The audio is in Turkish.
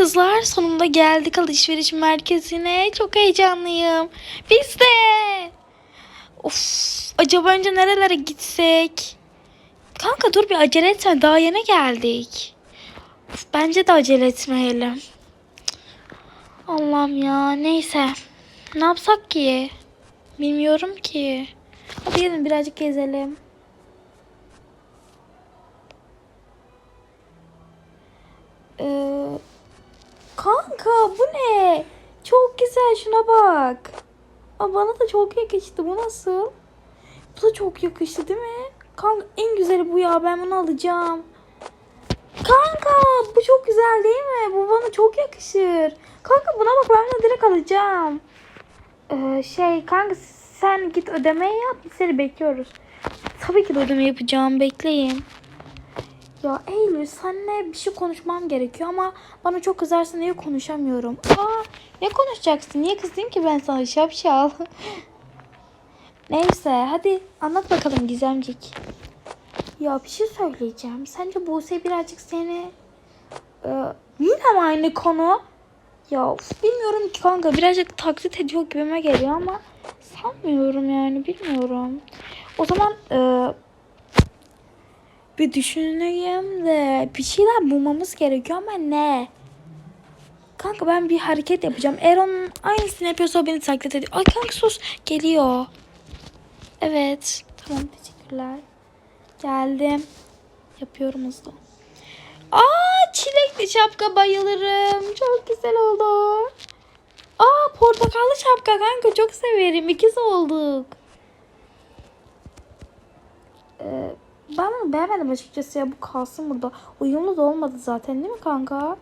kızlar sonunda geldik alışveriş merkezine. Çok heyecanlıyım. Biz de. Of acaba önce nerelere gitsek? Kanka dur bir acele etme daha yeni geldik. Of, bence de acele etmeyelim. Allah'ım ya neyse. Ne yapsak ki? Bilmiyorum ki. Hadi gelin birazcık gezelim. Ee, kanka bu ne? Çok güzel şuna bak. Aa, bana da çok yakıştı. Bu nasıl? Bu da çok yakıştı değil mi? Kanka en güzeli bu ya. Ben bunu alacağım. Kanka bu çok güzel değil mi? Bu bana çok yakışır. Kanka buna bak ben bunu direkt alacağım. Ee, şey kanka sen git ödemeyi yap. Biz seni bekliyoruz. Tabii ki de ödeme yapacağım. Bekleyin. Ya Eylül seninle bir şey konuşmam gerekiyor ama bana çok kızarsın diye konuşamıyorum. Aa ne konuşacaksın? Niye kızayım ki ben sana şapşal? Neyse hadi anlat bakalım Gizemcik. Ya bir şey söyleyeceğim. Sence Buse birazcık seni... Ee, yine mi aynı konu? Ya bilmiyorum ki kanka birazcık taklit ediyor gibime geliyor ama sanmıyorum yani bilmiyorum. O zaman e, bir düşüneyim de bir şeyler bulmamız gerekiyor ama ne? Kanka ben bir hareket yapacağım. Eğer onun aynısını yapıyorsa o beni taklit ediyor. Ay kanka sus geliyor. Evet tamam teşekkürler. Geldim. Yapıyorum hızlı. Aa çilekli şapka bayılırım. Çok güzel oldu. Aa portakallı şapka kanka çok severim. İkiz olduk. Ee, ben bunu beğenmedim açıkçası ya. Bu kalsın burada. Uyumlu da olmadı zaten değil mi kanka?